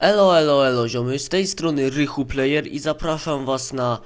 Elo, elo, elo, ziomy, z tej strony Rychu Player i zapraszam was na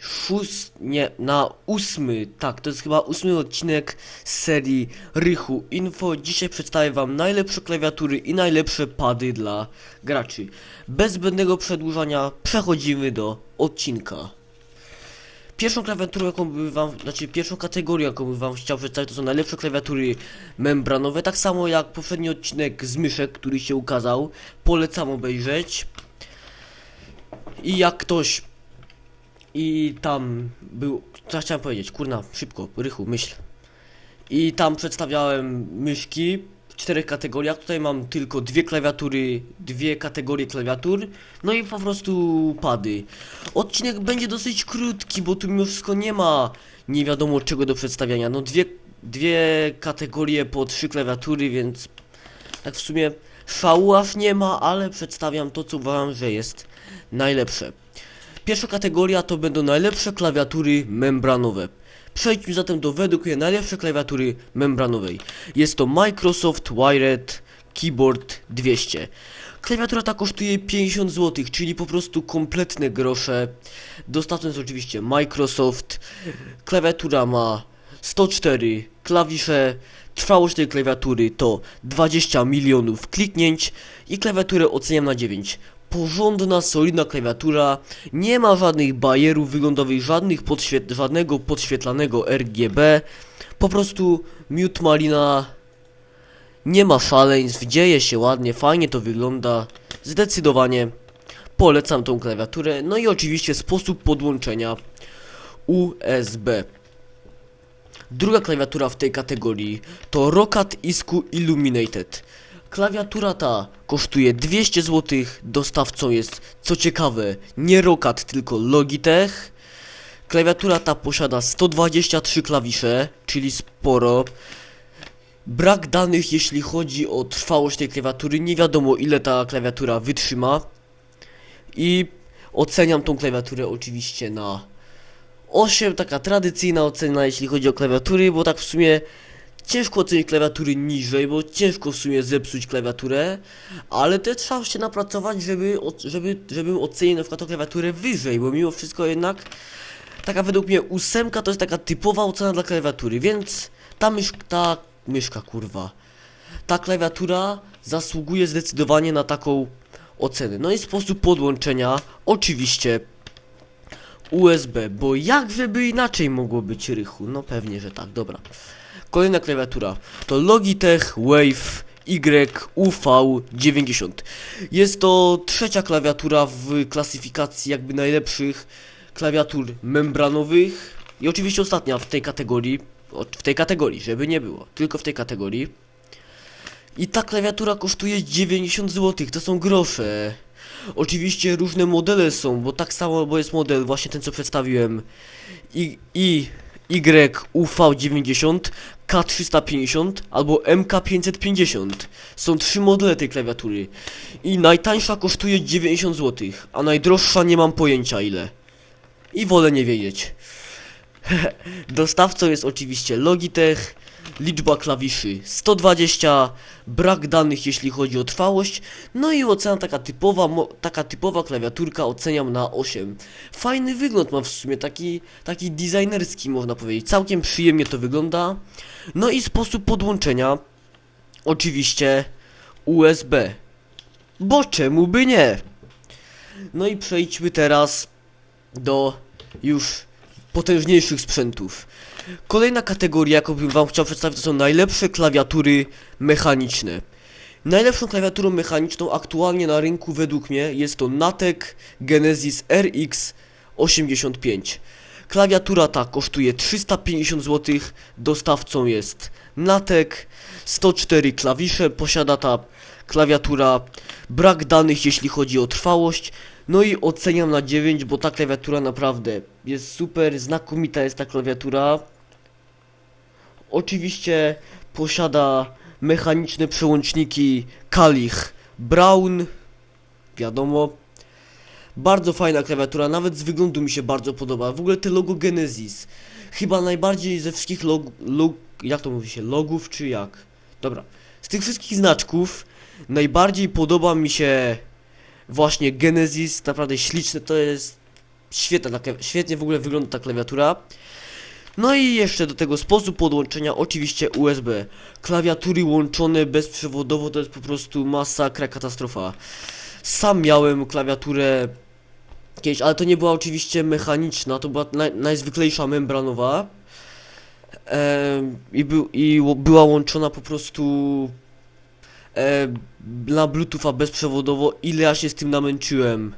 szóst... nie, na ósmy, tak, to jest chyba ósmy odcinek z serii Rychu Info. Dzisiaj przedstawię wam najlepsze klawiatury i najlepsze pady dla graczy. Bez zbędnego przedłużania przechodzimy do odcinka. Pierwszą klawiaturę, jaką by wam, znaczy pierwszą kategorię, jaką bym wam chciał przedstawić, to są najlepsze klawiatury membranowe, tak samo jak poprzedni odcinek z myszek, który się ukazał. Polecam obejrzeć. I jak ktoś i tam był, co chciałem powiedzieć, kurna, szybko, rychu, myśl. I tam przedstawiałem myszki czterech kategoriach. Tutaj mam tylko dwie klawiatury, dwie kategorie klawiatur, no i po prostu pady. Odcinek będzie dosyć krótki, bo tu mimo wszystko nie ma nie wiadomo czego do przedstawiania. No dwie, dwie kategorie po trzy klawiatury, więc tak w sumie aż nie ma, ale przedstawiam to, co uważam, że jest najlepsze. Pierwsza kategoria to będą najlepsze klawiatury membranowe. Przejdźmy zatem do według mnie najlepsze klawiatury membranowej. Jest to Microsoft Wired Keyboard 200. Klawiatura ta kosztuje 50 zł, czyli po prostu kompletne grosze. Dostawcą jest oczywiście Microsoft. Klawiatura ma 104 klawisze. Trwałość tej klawiatury to 20 milionów kliknięć i klawiaturę oceniam na 9 porządna, solidna klawiatura, nie ma żadnych bajerów wyglądowych, żadnych podświet żadnego podświetlanego RGB, po prostu Mute Malina. Nie ma szaleństw, dzieje się ładnie, fajnie to wygląda, zdecydowanie polecam tą klawiaturę, no i oczywiście sposób podłączenia USB. Druga klawiatura w tej kategorii to Roccat Isku Illuminated. Klawiatura ta kosztuje 200 zł, dostawcą jest, co ciekawe, nie Roccat, tylko Logitech. Klawiatura ta posiada 123 klawisze, czyli sporo. Brak danych jeśli chodzi o trwałość tej klawiatury, nie wiadomo ile ta klawiatura wytrzyma. I oceniam tą klawiaturę oczywiście na 8, taka tradycyjna ocena jeśli chodzi o klawiatury, bo tak w sumie ciężko ocenić klawiatury niżej, bo ciężko w sumie zepsuć klawiaturę, ale też trzeba się napracować, żeby, żeby, żebym ocenił na przykład tą klawiaturę wyżej, bo mimo wszystko jednak taka według mnie ósemka to jest taka typowa ocena dla klawiatury, więc ta myszka, ta myszka kurwa, ta klawiatura zasługuje zdecydowanie na taką ocenę. No i sposób podłączenia, oczywiście USB, bo jak żeby inaczej mogło być rychu? No pewnie, że tak, dobra. Kolejna klawiatura to Logitech Wave YUV90. Jest to trzecia klawiatura w klasyfikacji jakby najlepszych klawiatur membranowych i oczywiście ostatnia w tej kategorii, w tej kategorii, żeby nie było, tylko w tej kategorii. I ta klawiatura kosztuje 90 zł, to są grosze. Oczywiście różne modele są, bo tak samo, bo jest model właśnie ten co przedstawiłem i, i YUV90, K350 albo MK550. Są trzy modele tej klawiatury. I najtańsza kosztuje 90 zł, a najdroższa nie mam pojęcia ile. I wolę nie wiedzieć. Dostawcą jest oczywiście Logitech, liczba klawiszy 120, brak danych jeśli chodzi o trwałość, no i ocena taka typowa, taka typowa klawiaturka oceniam na 8. Fajny wygląd ma w sumie, taki, taki designerski można powiedzieć, całkiem przyjemnie to wygląda. No i sposób podłączenia, oczywiście USB, bo czemu by nie? No i przejdźmy teraz do już potężniejszych sprzętów. Kolejna kategoria, jaką bym wam chciał przedstawić, to są najlepsze klawiatury mechaniczne. Najlepszą klawiaturą mechaniczną aktualnie na rynku według mnie jest to Natek Genesis RX 85. Klawiatura ta kosztuje 350 zł, dostawcą jest Natek, 104 klawisze posiada ta klawiatura, brak danych jeśli chodzi o trwałość, no i oceniam na 9, bo ta klawiatura naprawdę jest super, znakomita jest ta klawiatura. Oczywiście posiada mechaniczne przełączniki Kalich Brown, wiadomo. Bardzo fajna klawiatura, nawet z wyglądu mi się bardzo podoba. W ogóle te logo Genesis. Chyba najbardziej ze wszystkich log, log jak to mówi się, logów czy jak? Dobra. Z tych wszystkich znaczków Najbardziej podoba mi się właśnie Genesis, naprawdę śliczne to jest. Świetna, świetnie w ogóle wygląda ta klawiatura. No i jeszcze do tego sposób podłączenia, oczywiście USB. Klawiatury łączone bezprzewodowo to jest po prostu masakra, katastrofa. Sam miałem klawiaturę kiedyś, ale to nie była oczywiście mechaniczna, to była naj, najzwyklejsza membranowa. Em, i, był, I była łączona po prostu e, na Bluetootha bezprzewodowo. Ile ja się z tym namęczyłem.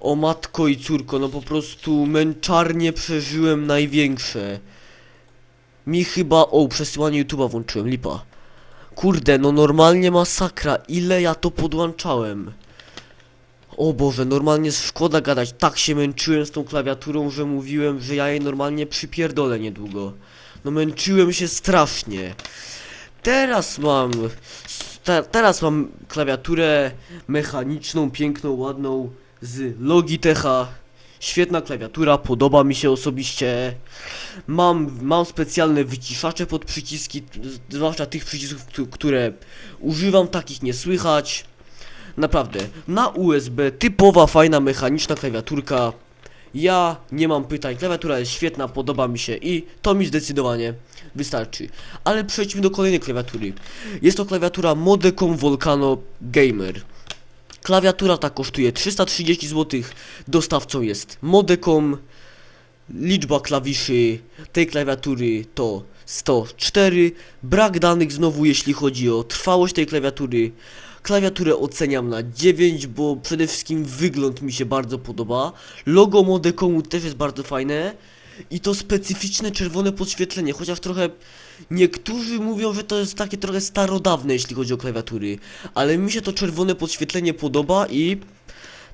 O matko i córko, no po prostu męczarnie przeżyłem największe. Mi chyba... O, przesyłanie YouTube'a włączyłem, lipa. Kurde, no normalnie masakra, ile ja to podłączałem. O Boże, normalnie szkoda gadać, tak się męczyłem z tą klawiaturą, że mówiłem, że ja jej normalnie przypierdolę niedługo. No męczyłem się strasznie. Teraz mam... Te, teraz mam klawiaturę mechaniczną, piękną, ładną z Logitecha. Świetna klawiatura, podoba mi się osobiście. Mam, mam specjalne wyciszacze pod przyciski, zwłaszcza tych przycisków, któ- które używam, takich nie słychać. Naprawdę, na USB typowa, fajna, mechaniczna klawiaturka. Ja nie mam pytań, klawiatura jest świetna, podoba mi się i to mi zdecydowanie wystarczy. Ale przejdźmy do kolejnej klawiatury. Jest to klawiatura Modecom Volcano Gamer. Klawiatura ta kosztuje 330 zł. Dostawcą jest Modecom. Liczba klawiszy tej klawiatury to 104. Brak danych znowu jeśli chodzi o trwałość tej klawiatury. Klawiaturę oceniam na 9, bo przede wszystkim wygląd mi się bardzo podoba. Logo Modecomu też jest bardzo fajne. I to specyficzne czerwone podświetlenie, chociaż trochę niektórzy mówią, że to jest takie trochę starodawne jeśli chodzi o klawiatury. Ale mi się to czerwone podświetlenie podoba i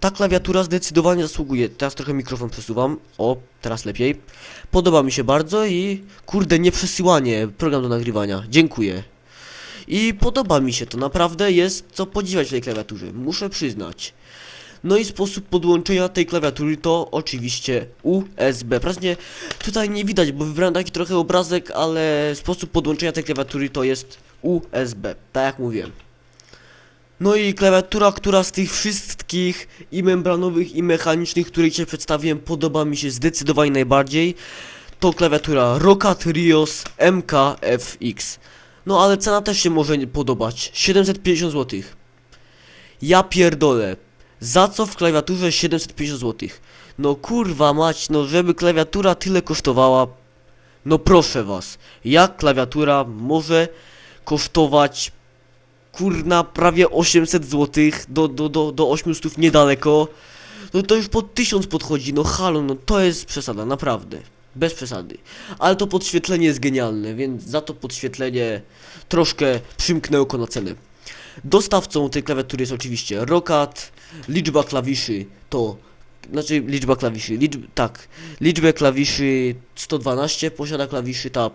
ta klawiatura zdecydowanie zasługuje. Teraz trochę mikrofon przesuwam. O, teraz lepiej. Podoba mi się bardzo i kurde, nie przesyłanie, program do nagrywania. Dziękuję. I podoba mi się to, naprawdę jest co podziwiać w tej klawiaturze, muszę przyznać. No i sposób podłączenia tej klawiatury to oczywiście USB. Prawnie tutaj nie widać, bo wybrałem taki trochę obrazek, ale sposób podłączenia tej klawiatury to jest USB, tak jak mówiłem. No i klawiatura, która z tych wszystkich i membranowych i mechanicznych, które dzisiaj przedstawiłem, podoba mi się zdecydowanie najbardziej. To klawiatura Roccat Rios MKFX. No ale cena też się może podobać. 750 zł. Ja pierdolę. Za co w klawiaturze 750 zł? No kurwa mać, no żeby klawiatura tyle kosztowała. No proszę was. Jak klawiatura może kosztować kurna prawie 800 zł do, do, do, do 800 niedaleko. No to już pod 1000 podchodzi, no halo, no to jest przesada, naprawdę. Bez przesady. Ale to podświetlenie jest genialne, więc za to podświetlenie troszkę przymknę oko na cenę. Dostawcą tej klawiatury jest oczywiście Roccat. Liczba klawiszy to. Znaczy liczba klawiszy. Liczb, tak. Liczbę klawiszy 112 posiada klawiszy ta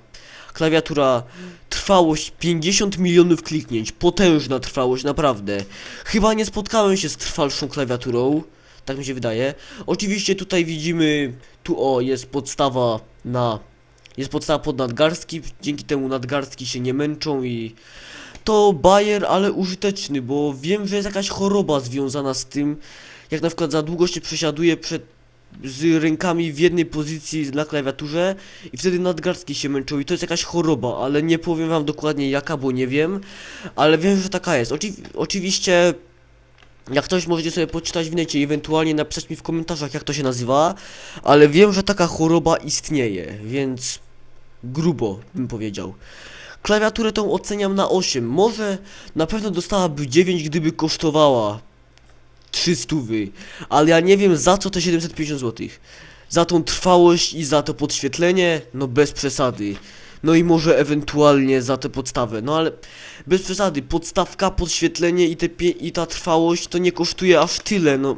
klawiatura. Trwałość 50 milionów kliknięć. Potężna trwałość, naprawdę. Chyba nie spotkałem się z trwalszą klawiaturą. Tak mi się wydaje. Oczywiście tutaj widzimy. Tu o jest podstawa na. Jest podstawa pod nadgarstki. Dzięki temu nadgarstki się nie męczą i to bajer, ale użyteczny, bo wiem, że jest jakaś choroba związana z tym, jak na przykład za długo się przesiaduje przed z rękami w jednej pozycji na klawiaturze i wtedy nadgarstki się męczą i to jest jakaś choroba, ale nie powiem wam dokładnie jaka, bo nie wiem, ale wiem, że taka jest. Oczy oczywiście jak ktoś możecie sobie poczytać w necie ewentualnie napisać mi w komentarzach jak to się nazywa, ale wiem, że taka choroba istnieje, więc grubo bym powiedział. Klawiaturę tą oceniam na 8. Może na pewno dostałaby 9, gdyby kosztowała 300, ale ja nie wiem za co te 750 zł. Za tą trwałość i za to podświetlenie, no bez przesady. No i może ewentualnie za tę podstawę, no ale bez przesady, podstawka, podświetlenie i, te i ta trwałość to nie kosztuje aż tyle, no.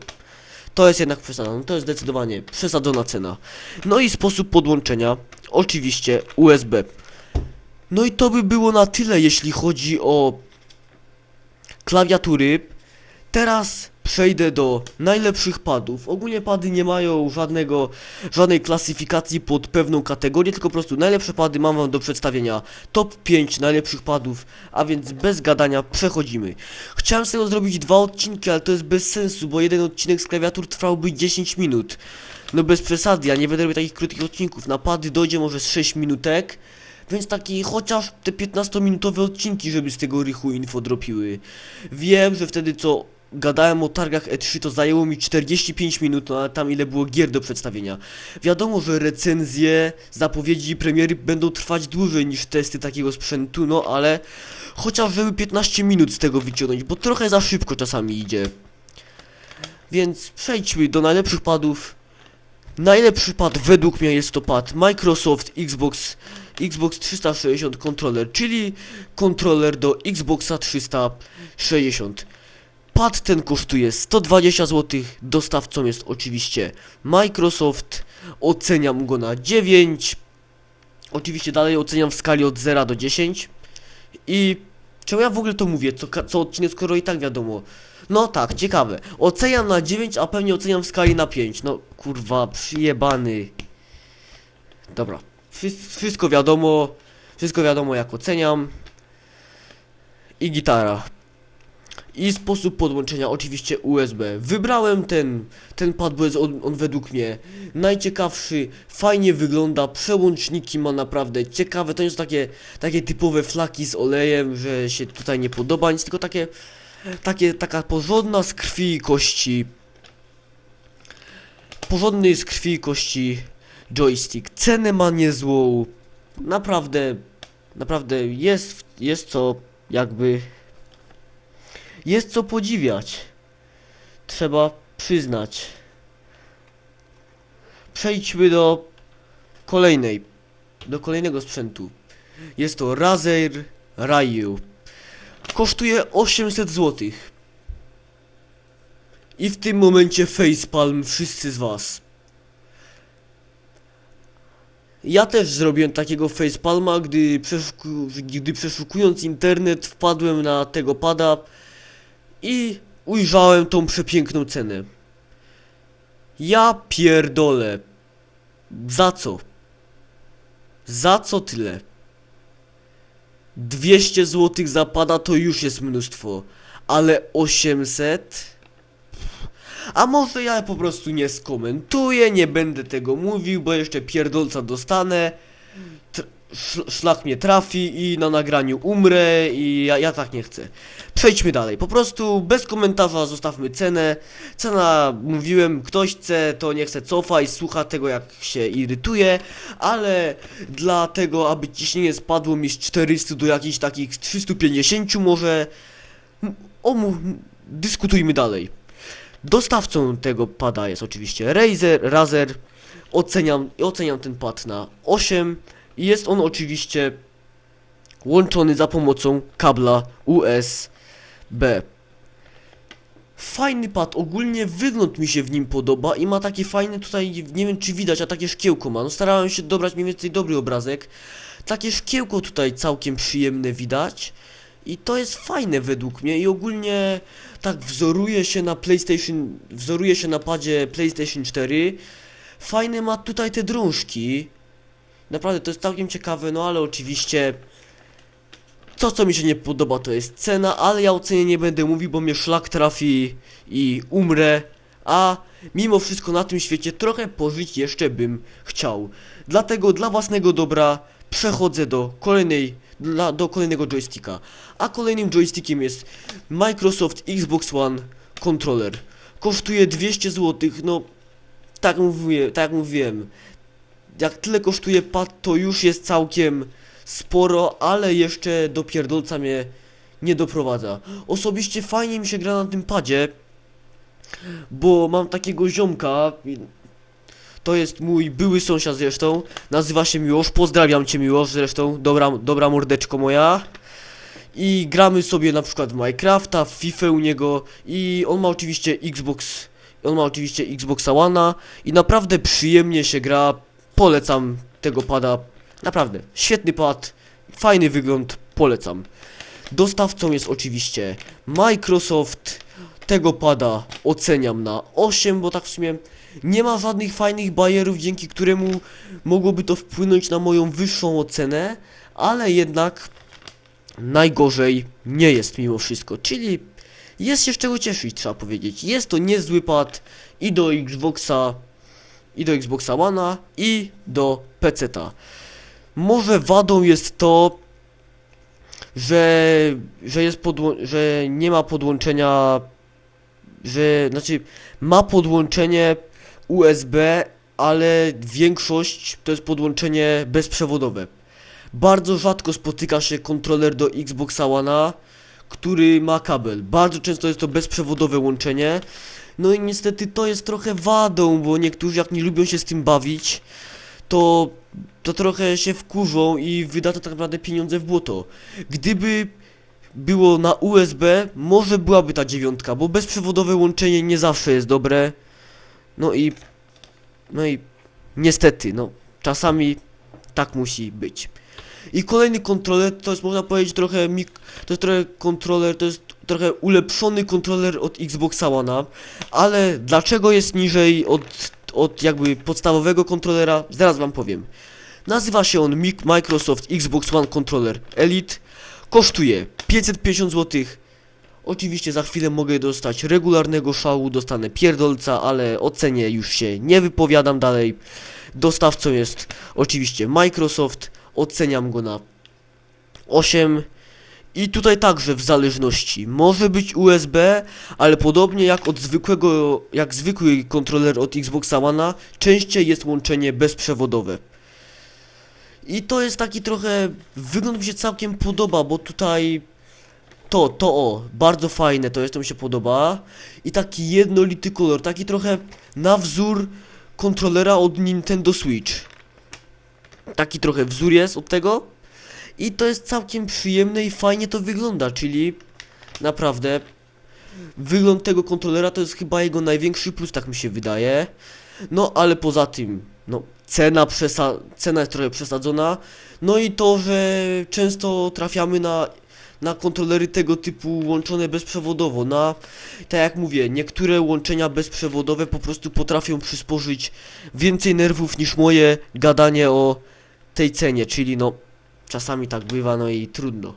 To jest jednak przesada, no to jest zdecydowanie przesadzona cena. No i sposób podłączenia, oczywiście USB. No i to by było na tyle, jeśli chodzi o klawiatury. Teraz przejdę do najlepszych padów. Ogólnie pady nie mają żadnego, żadnej klasyfikacji pod pewną kategorię, tylko po prostu najlepsze pady mam wam do przedstawienia. Top 5 najlepszych padów, a więc bez gadania przechodzimy. Chciałem z tego zrobić dwa odcinki, ale to jest bez sensu, bo jeden odcinek z klawiatur trwałby 10 minut. No bez przesady, ja nie będę robił takich krótkich odcinków. Na pady dojdzie może z 6 minutek. Więc taki chociaż te 15-minutowe odcinki, żeby z tego rychu info dropiły. Wiem, że wtedy co gadałem o targach E3 to zajęło mi 45 minut, no ale tam ile było gier do przedstawienia. Wiadomo, że recenzje, zapowiedzi i premiery będą trwać dłużej niż testy takiego sprzętu, no ale chociaż żeby 15 minut z tego wyciągnąć, bo trochę za szybko czasami idzie. Więc przejdźmy do najlepszych padów. Najlepszy pad według mnie jest to pad Microsoft Xbox Xbox 360 controller, czyli kontroler do Xboxa 360. Pad ten kosztuje 120 zł, dostawcą jest oczywiście Microsoft, oceniam go na 9, oczywiście dalej oceniam w skali od 0 do 10 i czemu ja w ogóle to mówię, co, co odcinek, skoro i tak wiadomo. No tak, ciekawe, oceniam na 9, a pewnie oceniam w skali na 5, no kurwa, przyjebany. Dobra, wszystko wiadomo, wszystko wiadomo jak oceniam. I gitara. I sposób podłączenia oczywiście USB. Wybrałem ten, ten pad, bo jest on, on według mnie najciekawszy, fajnie wygląda, przełączniki ma naprawdę ciekawe, to nie są takie, takie typowe flaki z olejem, że się tutaj nie podoba nic, tylko takie, takie, taka porządna z krwi i kości, porządny z krwi i kości joystick, cenę ma niezłą, naprawdę, naprawdę jest, jest co jakby jest co podziwiać. Trzeba przyznać. Przejdźmy do kolejnej, do kolejnego sprzętu. Jest to Razer Ryu. Kosztuje 800 zł. I w tym momencie facepalm wszyscy z was. Ja też zrobiłem takiego facepalma, gdy, gdy przeszukując internet wpadłem na tego pada i ujrzałem tą przepiękną cenę. Ja pierdolę. Za co? Za co tyle? 200 zł zapada to już jest mnóstwo, ale 800? A może ja po prostu nie skomentuję, nie będę tego mówił, bo jeszcze pierdolca dostanę. Tr- szl- szlak mnie trafi i na nagraniu umrę i ja, ja tak nie chcę. Przejdźmy dalej, po prostu bez komentarza zostawmy cenę. Cena, mówiłem, ktoś chce, to nie chce cofa i słucha tego jak się irytuje, ale dla tego, aby ciśnienie spadło mi z 400 do jakichś takich 350 może, omów, dyskutujmy dalej. Dostawcą tego pada jest oczywiście Razer, Razer. Oceniam, oceniam ten pad na 8 i jest on oczywiście łączony za pomocą kabla USB. Fajny pad, ogólnie wygląd mi się w nim podoba i ma taki fajny tutaj, nie wiem czy widać, a takie szkiełko ma. No starałem się dobrać mniej więcej dobry obrazek. Takie szkiełko tutaj całkiem przyjemne widać. I to jest fajne według mnie i ogólnie tak wzoruje się na PlayStation, wzoruje się na padzie PlayStation 4. Fajne ma tutaj te drążki. Naprawdę to jest całkiem ciekawe, no ale oczywiście to co mi się nie podoba to jest cena, ale ja o cenie nie będę mówił, bo mnie szlak trafi i umrę. A mimo wszystko na tym świecie trochę pożyć jeszcze bym chciał. Dlatego dla własnego dobra przechodzę do kolejnej, dla, do kolejnego joysticka. A kolejnym joystickiem jest Microsoft Xbox One Controller. Kosztuje 200 zł, no tak mówię, tak mówiłem. Jak tyle kosztuje pad, to już jest całkiem sporo, ale jeszcze do pierdolca mnie nie doprowadza. Osobiście fajnie mi się gra na tym padzie, bo mam takiego ziomka, to jest mój były sąsiad zresztą, nazywa się Miłosz, pozdrawiam cię Miłosz zresztą, dobra, dobra mordeczko moja. I gramy sobie na przykład w Minecrafta, w FIFA u niego. I on ma oczywiście Xbox, on ma oczywiście Xboxa One'a. I naprawdę przyjemnie się gra, polecam tego pada, naprawdę, świetny pad, fajny wygląd, polecam. Dostawcą jest oczywiście Microsoft, tego pada oceniam na 8, bo tak w sumie nie ma żadnych fajnych bajerów, dzięki któremu mogłoby to wpłynąć na moją wyższą ocenę, ale jednak najgorzej nie jest mimo wszystko, czyli jest się z czego cieszyć, trzeba powiedzieć. Jest to niezły pad i do Xboxa, i do Xboxa One'a, i do PC-ta. Może wadą jest to, że, że jest że nie ma podłączenia, że, znaczy ma podłączenie USB, ale większość to jest podłączenie bezprzewodowe. Bardzo rzadko spotyka się kontroler do Xboxa One'a, który ma kabel. Bardzo często jest to bezprzewodowe łączenie. No i niestety to jest trochę wadą, bo niektórzy jak nie lubią się z tym bawić, to, to trochę się wkurzą i wyda to tak naprawdę pieniądze w błoto. Gdyby było na USB, może byłaby ta dziewiątka, bo bezprzewodowe łączenie nie zawsze jest dobre. No i, no i niestety, no czasami tak musi być. I kolejny kontroler to jest można powiedzieć trochę mik to jest trochę kontroler, to jest trochę ulepszony kontroler od Xboxa One'a, ale dlaczego jest niżej od, od jakby podstawowego kontrolera, zaraz wam powiem. Nazywa się on Mic- Microsoft Xbox One Controller Elite. Kosztuje 550 zł. Oczywiście za chwilę mogę dostać regularnego szału, dostanę pierdolca, ale o cenie już się nie wypowiadam dalej. Dostawcą jest oczywiście Microsoft. Oceniam go na 8. I tutaj także w zależności. Może być USB, ale podobnie jak od zwykłego, jak zwykły kontroler od Xboxa One'a, częściej jest łączenie bezprzewodowe. I to jest taki trochę, wygląd mi się całkiem podoba, bo tutaj to, to o, bardzo fajne to jest, to mi się podoba. I taki jednolity kolor, taki trochę na wzór kontrolera od Nintendo Switch. Taki trochę wzór jest od tego. I to jest całkiem przyjemne i fajnie to wygląda, czyli naprawdę wygląd tego kontrolera to jest chyba jego największy plus, tak mi się wydaje. No ale poza tym, no cena, cena jest trochę przesadzona. No i to, że często trafiamy na, na kontrolery tego typu łączone bezprzewodowo. Na, tak jak mówię, niektóre łączenia bezprzewodowe po prostu potrafią przysporzyć więcej nerwów niż moje gadanie o tej cenie, czyli no czasami tak bywa, no i trudno.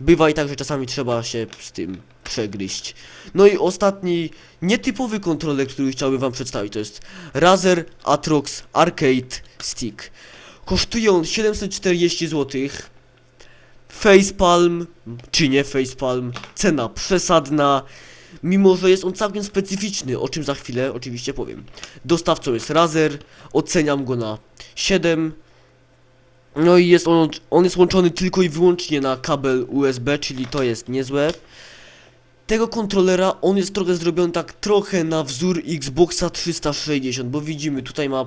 Bywa i tak, że czasami trzeba się z tym przegryźć. No i ostatni, nietypowy kontroler, który chciałbym wam przedstawić, to jest Razer Atrox Arcade Stick. Kosztuje on 740 zł. Facepalm, czy nie facepalm, cena przesadna, mimo że jest on całkiem specyficzny, o czym za chwilę oczywiście powiem. Dostawcą jest Razer, oceniam go na 7. No i jest on, on jest łączony tylko i wyłącznie na kabel USB, czyli to jest niezłe. Tego kontrolera, on jest trochę zrobiony tak trochę na wzór Xboxa 360, bo widzimy tutaj ma,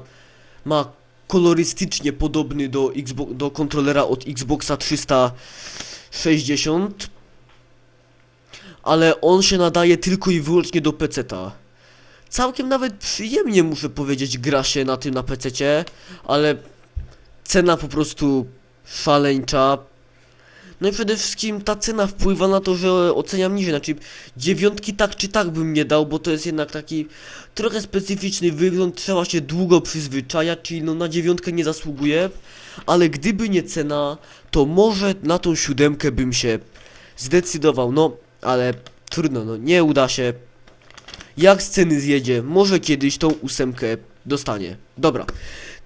ma kolorystycznie podobny do, Xbo do kontrolera od Xboxa 360. Ale on się nadaje tylko i wyłącznie do PC-ta. Całkiem nawet przyjemnie muszę powiedzieć gra się na tym na PC-cie, ale cena po prostu szaleńcza. No i przede wszystkim ta cena wpływa na to, że oceniam niżej, znaczy dziewiątki tak czy tak bym nie dał, bo to jest jednak taki trochę specyficzny wygląd, trzeba się długo przyzwyczajać, czyli no na dziewiątkę nie zasługuje, ale gdyby nie cena, to może na tą siódemkę bym się zdecydował, no ale trudno, no nie uda się. Jak z ceny zjedzie, może kiedyś tą ósemkę dostanie. Dobra.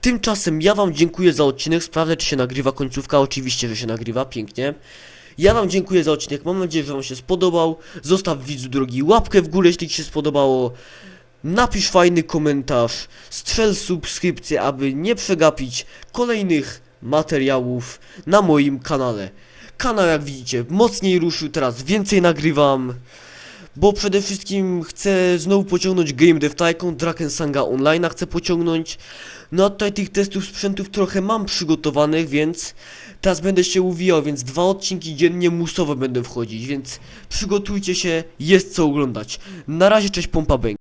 Tymczasem ja wam dziękuję za odcinek, sprawdzę czy się nagrywa końcówka, oczywiście, że się nagrywa, pięknie. Ja wam dziękuję za odcinek, mam nadzieję, że wam się spodobał. Zostaw widzu drogi łapkę w górę, jeśli ci się spodobało. Napisz fajny komentarz, strzel subskrypcję, aby nie przegapić kolejnych materiałów na moim kanale. Kanał jak widzicie mocniej ruszył, teraz więcej nagrywam. Bo przede wszystkim chcę znowu pociągnąć Game Dev Tycoon, Drakensanga Online chcę pociągnąć. No tutaj tych testów sprzętów trochę mam przygotowanych, więc teraz będę się uwijał, więc dwa odcinki dziennie musowo będę wchodzić, więc przygotujcie się, jest co oglądać. Na razie cześć Pompa Bang.